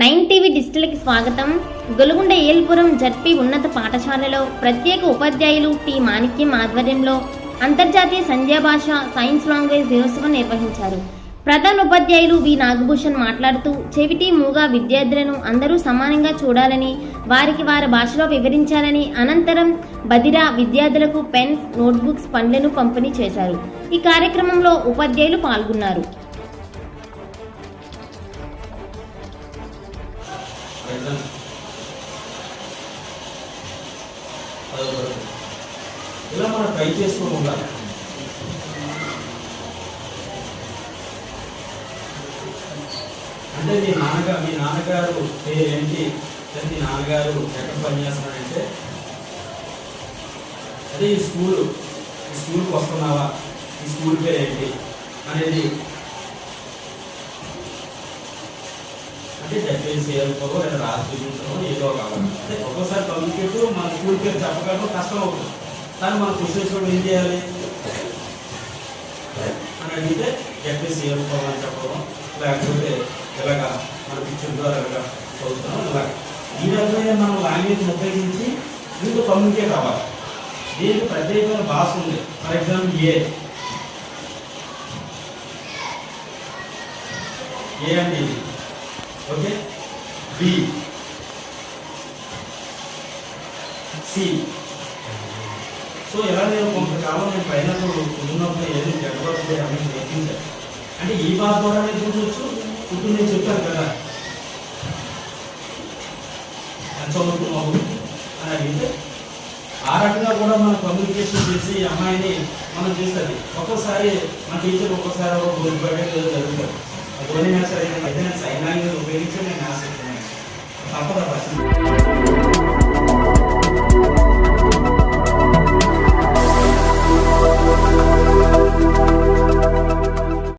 Nine TV డిజిటల్కి స్వాగతం. గొలుగుండ ఏల్పురం ZP ఉన్నత పాఠశాలలో ప్రత్యేక ఉపాధ్యాయులు టి మాణిక్యం ఆధ్వర్యంలో అంతర్జాతీయ సంధ్యాభాష సైన్స్ లాంగ్వేజ్ దినోత్సవం నిర్వహించారు. ప్రధాన ఉపాధ్యాయులు వి నాగభూషణ్ మాట్లాడుతూ చెవిటి మూగా విద్యార్థులను అందరూ సమానంగా చూడాలని వారికి వారి భాషలో వివరించాలని అనంతరం బదిరా విద్యార్థులకు పెన్స్ నోట్బుక్స్ పండ్లను పంపిణీ చేశారు. ఈ కార్యక్రమంలో ఉపాధ్యాయులు పాల్గొన్నారు. ఇలా మనం ట్రై ఉండాలి అంటే మీ నాన్నగారు మీ నాన్నగారు ఏంటి మీ నాన్నగారు ఎక్కడ పనిచేస్తున్నారంటే అదే ఈ స్కూలు ఈ స్కూల్కి వస్తున్నావా? ఈ స్కూల్ పేరు ఏంటి అనేది అంటే చెప్పేసి చేయకపోవో లేదా రాసి చూపించడం ఏదో కావాలి అంటే ఒక్కోసారి కమ్యూనికేట్ మన స్కూల్ పేరు చెప్పగలడం కష్టం అవుతుంది. కానీ మన కృష్ణేశ్వరుడు ఏం చేయాలి? అని అడిగితే చెప్పేసి చేయకపోవని చెప్పడం లేకపోతే ఇలాగా మన పిక్చర్ ద్వారా ఇలాగా చదువుతున్నాం ఇలాగా ఈ రకమైన మనం లాంగ్వేజ్ని ఉపయోగించి దీంతో కమ్యూనికేట్ అవ్వాలి. దీనికి ప్రత్యేకమైన భాష ఉంది. ఫర్ ఎగ్జాంపుల్ ఏ. ఏ అంటే ఇది. ఓకే బి సి సో ఎలా నేను కొంతకాలం నేను పైన ఉన్నప్పుడు ఏది జరగబోతుంది అని నేర్పించాను. అంటే ఈ భాష ద్వారా నేర్పించవచ్చు ఇప్పుడు నేను చెప్పాను కదా. ఎంత చదువుతున్నావు అని అడిగితే ఆ రకంగా కూడా మనం కమ్యూనికేషన్ చేసి అమ్మాయిని మనం చేస్తుంది. ఒక్కోసారి మన టీచర్ ఒక్కోసారి ఒక గురిపడే జరుగుతుంది. ధోని మ్యాచ్ అయితే నేను సైన్ ఉపయోగించి నేను ఆశిస్తున్నాను. తప్పదు